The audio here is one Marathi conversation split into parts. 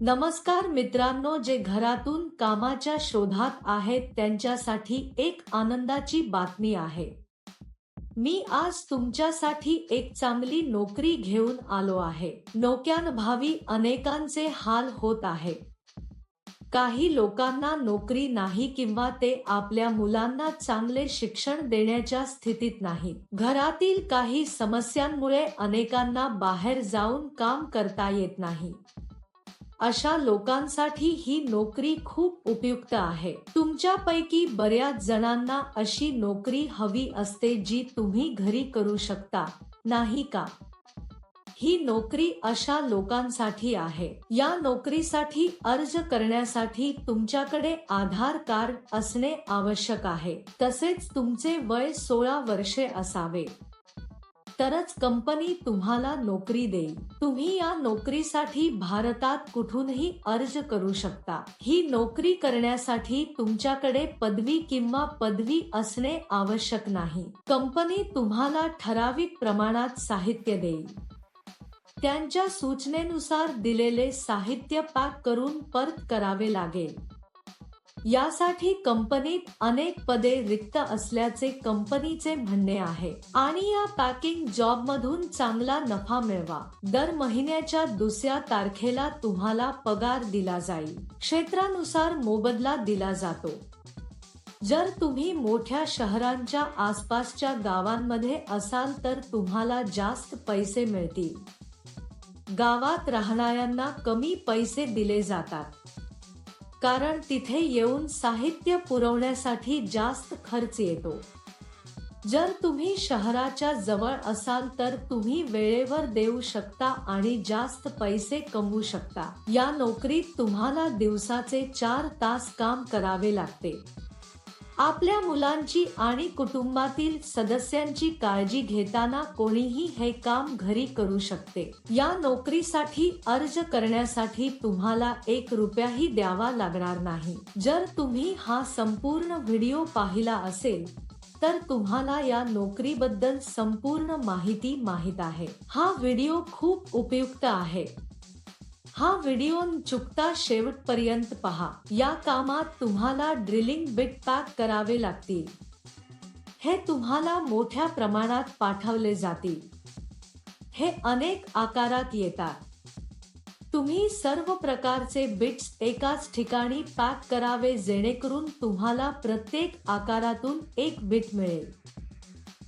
नमस्कार मित्रांनो जे घरातून कामाच्या शोधात आहेत त्यांच्यासाठी एक आनंदाची बातमी आहे. मी आज तुमच्यासाठी एक चांगली नोकरी घेऊन आलो आहे. नोक्यांभावी अनेकांचे हाल होत आहे. काही लोकांना नोकरी नाही किंवा ते आपल्या मुलांना चांगले शिक्षण देण्याच्या स्थितीत नाही. घरातील काही समस्यांमुळे अनेकांना बाहेर जाऊन काम करता येत नाही. अशा लोकांसाठी ही नोकरी खूप उपयुक्त आहे. तुमच्यापैकी बऱ्याच जणांना अशी नोकरी हवी असते जी तुम्ही घरी करू शकता नाही का? ही नोकरी अशा लोकांसाठी आहे. या नोकरीसाठी अर्ज करण्यासाठी तुमच्याकडे आधार कार्ड असणे आवश्यक आहे. तसेच तुमचे वय सोळा वर्षे असावे. तरच कंपनी तुम्हाला नोकरी देईल. तुम्ही या नोकरीसाठी भारतात कुठूनही अर्ज करू शकता. ही नोकरी करण्यासाठी तुमच्याकडे पदवी किंवा पदवी असणे आवश्यक नाही. कंपनी तुम्हाला ठराविक प्रमाणात साहित्य देईल. त्यांच्या सूचनेनुसार दिलेले साहित्य पॅक करून परत करावे लागेल. यासाठी कंपनीत अनेक पदे रिक्त असल्याचे कंपनीचे म्हणणे आहे. आणि या पॅकिंग जॉब मधून चांगला नफा मिळवा. दर महिन्याच्या दुसऱ्या तारखेला तुम्हाला पगार दिला जाईल. क्षेत्रानुसार मोबदला दिला जातो. जर तुम्ही मोठ्या शहरांच्या आसपासच्या गावांमध्ये असाल तर तुम्हाला जास्त पैसे मिळतील. गावात राहणाऱ्यांना कमी पैसे दिले जातात. कारण तिथे येऊन साहित्य पुरवण्यासाठी जास्त खर्च येतो. जर तुम्ही शहराच्या जवळ असाल तर तुम्ही वेळेवर देऊ शकता आणि जास्त पैसे कमवू शकता. या नोकरीत तुम्हाला दिवसाचे चार तास काम करावे लागते. आपल्या मुलांची आणि कुटुंबातील सदस्यांची काळजी घेताना कोणीही हे काम घरी करू शकते. या नोकरीसाठी अर्ज करण्यासाठी तुम्हाला एक रुपयाही द्यावा लागणार नाही. जर तुम्ही हा संपूर्ण व्हिडिओ पाहिला असेल तर तुम्हाला या नोकरीबद्दल संपूर्ण माहिती माहीत आहे. हा व्हिडिओ खूप उपयुक्त आहे. हा व्हिडिओ चुकता शेवटपर्यंत पहा. या कामात तुम्हाला ड्रिलिंग बिट पॅक करावे लागतील. हे तुम्हाला मोठ्या प्रमाणात पाठवले जातील. हे अनेक आकारात येतात. तुम्ही सर्व प्रकारचे बिट्स एकाच ठिकाणी पॅक करावे जेणेकरून तुम्हाला प्रत्येक आकारातून एक बिट मिळेल.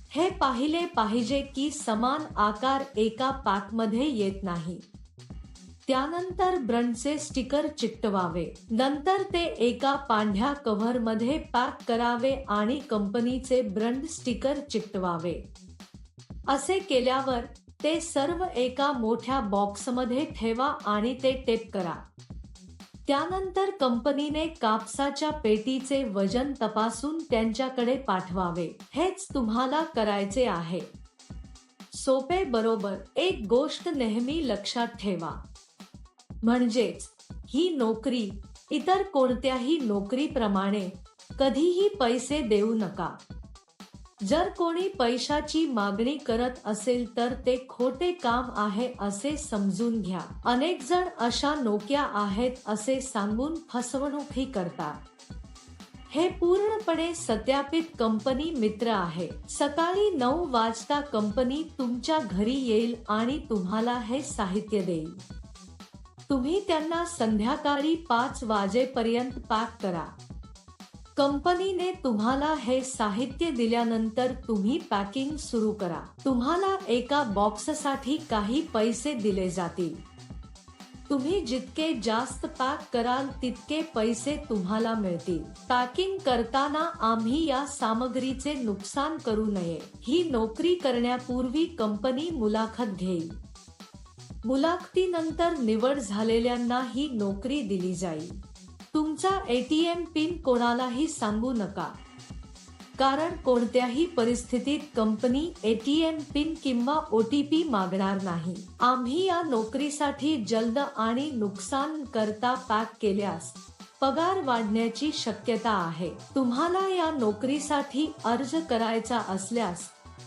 हे पाहिले पाहिजे की समान आकार एका पॅकमध्ये येत नाही. त्यानंतर ब्रंडचे स्टिकर चिकटवावे. नंतर ते एका पांढ्या कव्हरमध्ये पॅक करावे आणि कंपनीचे ब्रंड स्टिकर चिकटवावे. असे केल्यावर ते सर्व एका मोठ्या बॉक्समध्ये ठेवा आणि ते टेप करा. त्यानंतर कंपनीने कापसाच्या पेटीचे वजन तपासून त्यांच्याकडे पाठवावे. हेच तुम्हाला करायचे आहे. सोपे बरोबर एक गोष्ट नेहमी लक्षात ठेवा. म्हणजेच ही नोकरी इतर कोणत्याही नोकरीप्रमाणे कधीही पैसे देऊ नका. जर कोणी पैशाची मागणी करत असेल तर ते खोटे काम आहे असे समजून घ्या. अनेक जण अशा नोक्या आहेत असे सांगून फसवणूकही करतात. हे पूर्णपणे सत्यापित कंपनी मित्र आहे. सकाळी नऊ वाजता कंपनी तुमच्या घरी येईल आणि तुम्हाला हे साहित्य देईल. तुम्ही त्यांना संध्याकाळी पाच वाजेपर्यंत पॅक करा. कंपनीने तुम्हाला हे साहित्य दिल्यानंतर तुम्ही पॅकिंग सुरू करा. तुम्हाला एका बॉक्ससाठी काही पैसे दिले जातील. तुम्ही जितके जास्त पॅक कराल तितके पैसे तुम्हाला मिळतील. पॅकिंग करताना आम्ही या सामग्रीचे नुकसान करू नये. ही नोकरी करण्यापूर्वी कंपनी मुलाखत घेईल. मुलाखतीनंतर निवड झालेल्यांना ही नोकरी दिली जाईल. तुमचा एटीएम पिन कोणालाही सांगू नका. कारण कोणत्याही परिस्थितीत कंपनी एटीएम पिन किंवा ओटीपी मागणार नाही. आम्ही या नोकरीसाठी जलद आणि नुकसान करता पॅक केल्यास पगार वाढण्याची शक्यता आहे. तुम्हाला या नोकरीसाठी अर्ज करायचा असल्यास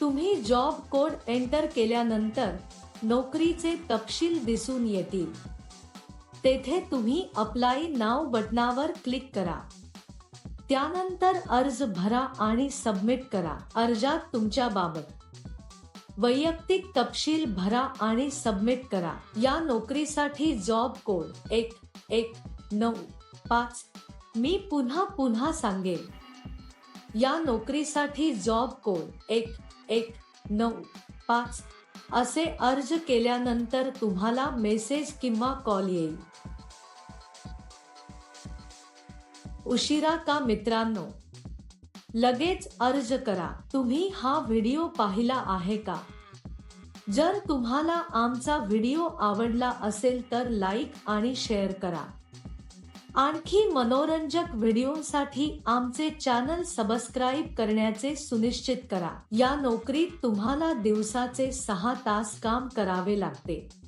तुम्ही जॉब कोड एंटर केल्यानंतर नोकरीचे तपशील दिसून येतील. तेथे तुम्ही अप्लाय नाव बटनावर क्लिक करा. त्यानंतर अर्ज भरा आणि सबमिट करा. अर्जात तुमच्या बाबत वैयक्तिक तपशील भरा आणि सबमिट करा. या नोकरीसाठी जॉब कोड एक एक नऊ पाच मी पुन्हा पुन्हा सांगेन या नोकरीसाठी जॉब कोड एक एक नऊ पाच असे अर्ज केल्यानंतर तुम्हाला मेसेज किंवा कॉल येईल. उशिरा का मित्रांनो? लगेच अर्ज करा. तुम्ही हा व्हिडिओ पाहिला आहे का? जर तुम्हाला आमचा व्हिडिओ आवडला असेल तर लाईक आणि शेअर करा. आणखी मनोरंजक व्हिडिओसाठी आमचे चॅनल सबस्क्राईब करण्याचे सुनिश्चित करा. या नोकरीत तुम्हाला दिवसाचे सहा तास काम करावे लागते.